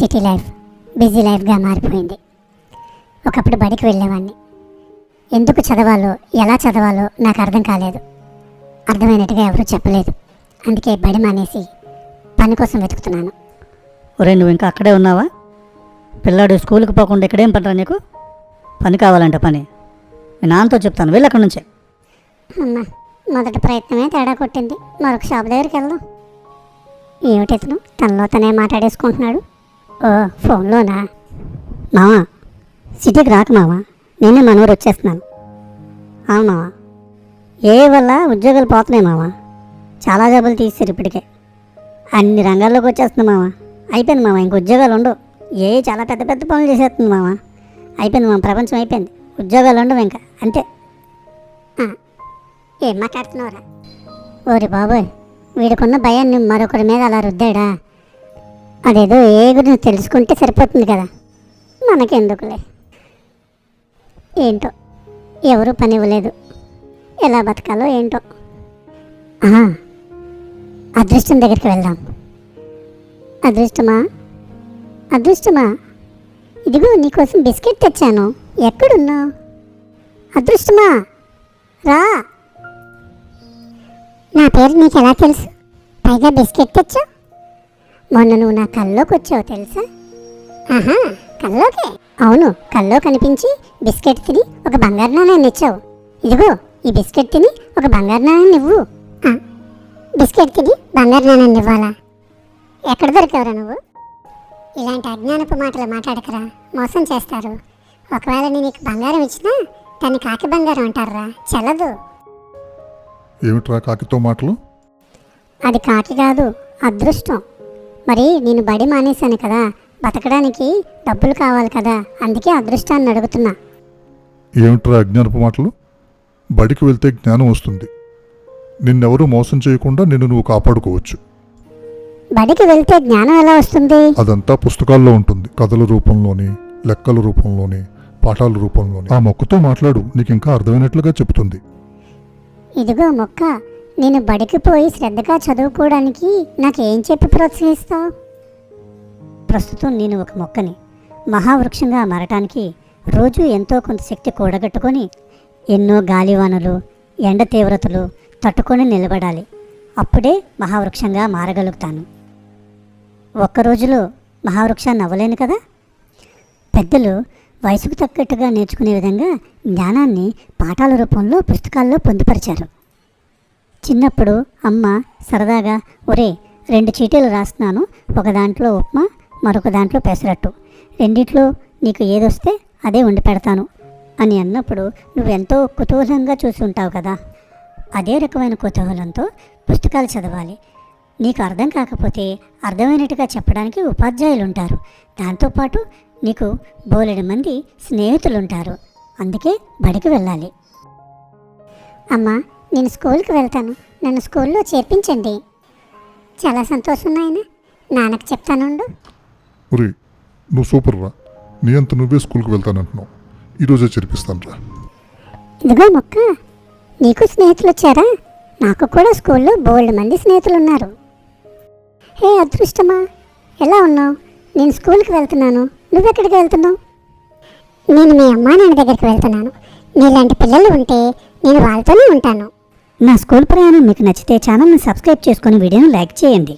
City life busy లైఫ్గా మారిపోయింది. ఒకప్పుడు బడికి వెళ్ళేవాడిని ఎందుకు చదవాలో ఎలా చదవాలో నాకు అర్థం కాలేదు. అర్థమైనట్టుగా ఎవరూ చెప్పలేదు. అందుకే బడి మానేసి పని కోసం వెతుకుతున్నాను. ఒరే నువ్వు ఇంకా అక్కడే ఉన్నావా? పిల్లాడు స్కూల్కి పోకుండా ఇక్కడేం పడరా నీకు? పని కావాలంటే పని. మీ నాన్నతో చెప్తాను వెళ్ళి అక్కడి నుంచే. అమ్మ మొదటి ప్రయత్నమే తేడా కొట్టింది. మరొక షాప్ దగ్గరికి వెళ్దాం. ఏమిటితను తనలో తనే మాట్లాడేసుకుంటున్నాడు. ఓ ఫోన్లోనా? మావా సిటీకి రాక మావా. నేనే మనూరు వచ్చేస్తున్నాను. అవును మావా. ఏ వల్ల ఉద్యోగాలు పోతున్నాయి మావా? చాలా జబ్బులు తీసారు ఇప్పటికే. అన్ని రంగాల్లోకి వచ్చేస్తుంది మావా. అయిపోయింది మావా ఇంక ఉద్యోగాలు ఉండవు. ఏ చాలా పెద్ద పెద్ద పనులు చేసేస్తుంది మావా. అయిపోయింది మా ప్రపంచం అయిపోయింది. ఉద్యోగాలు ఉండవు ఇంకా అంతే. ఏం మాట్లాడుతున్నావురా? ఓరి బాబోయ్ వీడికున్న భయాన్ని మరొకరి మీద అలా రుద్దాడా? అదేదో ఏ గురించి తెలుసుకుంటే సరిపోతుంది కదా. మనకెందుకులే. ఏంటో ఎవరు పని ఇవ్వలేదు. ఎలా బతకాలో ఏంటో. అదృష్టం దగ్గరికి వెళ్దాం. అదృష్టమా? అదృష్టమా? ఇదిగో నీకోసం బిస్కెట్ తెచ్చాను. ఎక్కడున్నావు? అదృష్టమా? రా. నా పేరు నీకు ఎలా తెలుసు? పైగా బిస్కెట్ తెచ్చావు? మొన్న నువ్వు నా కల్లోకి వచ్చావు తెలుసా? ఆహా కల్లోకే? అవును కల్లో కనిపించి బిస్కెట్ తిని ఒక బంగారు నాణ్యాన్ని ఇచ్చావు. ఇదిగో ఈ బిస్కెట్ తిని ఒక బంగారు నాణ్యాన్ని ఇవ్వు. ఆ, బిస్కెట్ తిని బంగారు నాణ్యాన్ని ఇవ్వాలా? ఎక్కడ దొరికావురా నువ్వు? ఇలాంటి అజ్ఞానపు మాటలు మాట్లాడకరా. మోసం చేస్తారు. ఒకవేళ నేను నీకు బంగారం ఇచ్చినా దాన్ని కాకి బంగారం అంటారా చెల్లదు. ఏమిట్రా కాకితో మాటలు? అది కాకి కాదు అదృష్టం. మరి నేను బడి మానేశాను కదా బతకడానికి డబ్బులు కావాలి కదా అందుకే అదృష్టాన్ని అడుగుతున్నా. ఏమిట్రా అజ్ఞానపు మాటలు? బడికి వెళ్తే జ్ఞానం వస్తుంది. నిన్నెవరూ మోసం చేయకుండా నిన్ను నువ్వు కాపాడుకోవచ్చు. బడికి వెళ్తే జ్ఞానం ఎలా వస్తుంది? అదంతా పుస్తకాల్లో ఉంటుంది. కథల రూపంలోని లెక్కల రూపంలోని పాఠాల రూపంలోని. ఆ మొక్కతో మాట్లాడు. నీకు ఇంకా అర్థమైనట్లుగా చెప్తుంది ఇదిగో మొక్క. నేను బడికి పోయి శ్రద్ధగా చదువుకోవడానికి నాకేం చెప్పి ప్రోత్సహిస్తావు? ప్రస్తుతం నేను ఒక మొక్కని మహావృక్షంగా మారటానికి రోజు ఎంతో కొంత శక్తి కూడగట్టుకొని ఎన్నో గాలివానలు ఎండ తీవ్రతలు తట్టుకొని నిలబడాలి. అప్పుడే మహావృక్షంగా మారగలుగుతాను. ఒక్క రోజులో మహావృక్షాన్ని అవ్వలేను కదా? పెద్దలు వయసుకు తగ్గట్టుగా నేర్చుకునే విధంగా జ్ఞానాన్ని పాఠాల రూపంలో పుస్తకాల్లో పొందుపరిచారు. చిన్నప్పుడు అమ్మ సరదాగా ఒరే రెండు చీటీలు రాస్తున్నాను. ఒక దాంట్లో ఉప్మా మరొక దాంట్లో పెసరట్టు. రెండిట్లో నీకు ఏదొస్తే అదే వండి పెడతాను అని అన్నప్పుడు నువ్వెంతో కుతూహలంగా చూసి ఉంటావు కదా. అదే రకమైన కుతూహలంతో పుస్తకాలు చదవాలి. నీకు అర్థం కాకపోతే అర్థమైనట్టుగా చెప్పడానికి ఉపాధ్యాయులు ఉంటారు దాంతోపాటు నీకు బోలెడు మంది స్నేహితులు ఉంటారు అందుకే బడికి వెళ్ళాలి. అమ్మా నేను స్కూల్కి వెళ్తాను. నన్ను స్కూల్లో చేర్పించండి. చాలా సంతోషం నాయన. నాన్నకు చెప్తానుండు ఒరే నువ్వు సూపర్ రా. నీ అంత నువ్వే స్కూల్కి వెళ్తానంటున్నావు ఈరోజే చేర్పిస్తాను రా. ఇదిగో మొక్క. నీకు స్నేహితులు వచ్చారా? నాకు కూడా స్కూల్లో బోల్డ్ మంది స్నేహితులు ఉన్నారు. హే అదృష్టమా! ఎలా ఉన్నావు? నేను స్కూల్కి వెళ్తున్నాను. నువ్వెక్కడికి వెళ్తున్నావు? నేను మీ అమ్మా నాన్న దగ్గరికి వెళ్తున్నాను. నీలాంటి పిల్లలు ఉంటే నేను వాళ్ళతోనే ఉంటాను. నా స్కూల్ ప్రయాణం మీకు నచ్చితే ఛానల్ని సబ్స్క్రైబ్ చేసుకుని వీడియోను లైక్ చేయండి.